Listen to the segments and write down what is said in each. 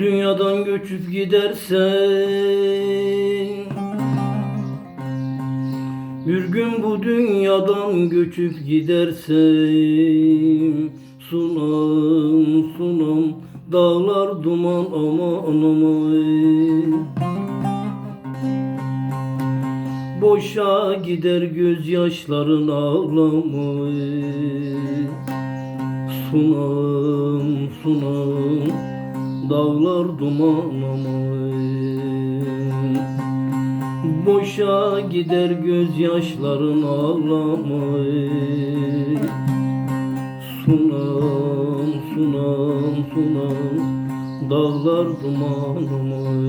dünyadan göçüp gidersen Bir gün bu dünyadan göçüp gidersem Sunam sunam dağlar duman aman aman. Boşa gider gözyaşların ağlamay Sunam sunam dağlar duman aman Boşa gider gözyaşların ağlamay Sunam sunam sunam dağlar duman aman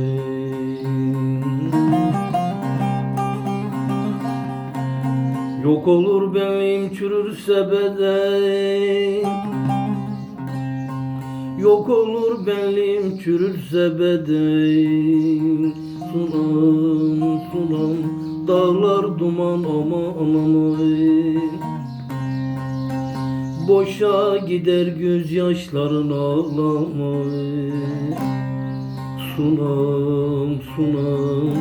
Yok olur benliğim çürürse beden Yok olur benliğim çürürse beden Sunam sunam dağlar duman aman aman Boşa gider gözyaşların ağlamay Sunam sunam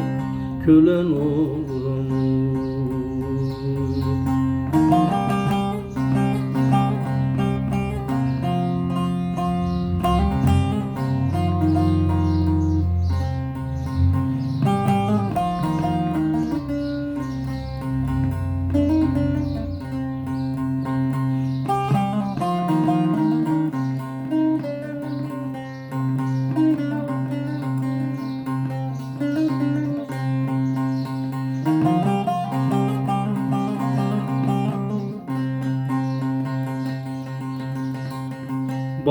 kölen olamam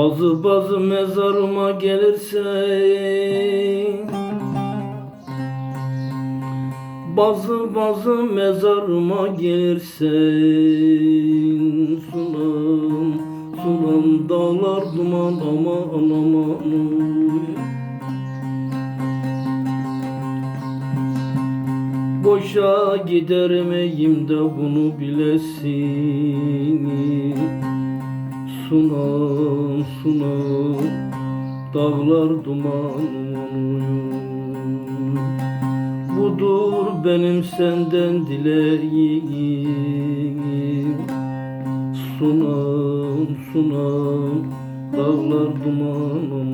Bazı bazı mezarıma gelirse Bazı bazı mezarıma gelirse Sunam sunam dağlar duman aman aman Boşa gidermeyim de bunu bilesin Sunam sunam dağlar duman Budur benim senden dileğim. Sunam sunam dağlar duman aman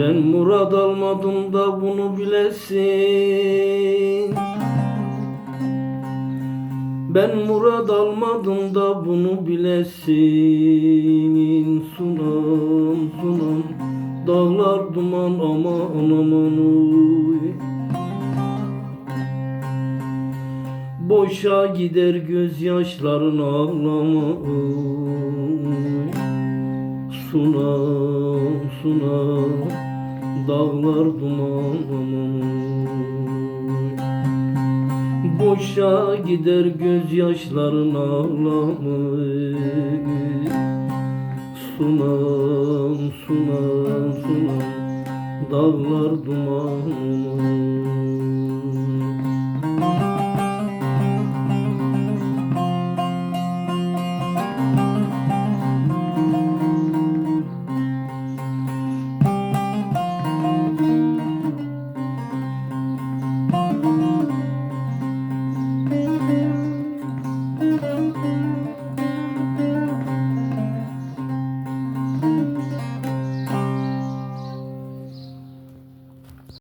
Ben murad almadım da bunu bilesin. Ben murad almadım da bunu bilesin. Sunam sunam dağlar duman aman aman uy Boşa gider gözyaşların ağlama Sunam sunam dağlar duman Boşa gider gözyaşların ağlamay Sunam sunam sunam dağlar duman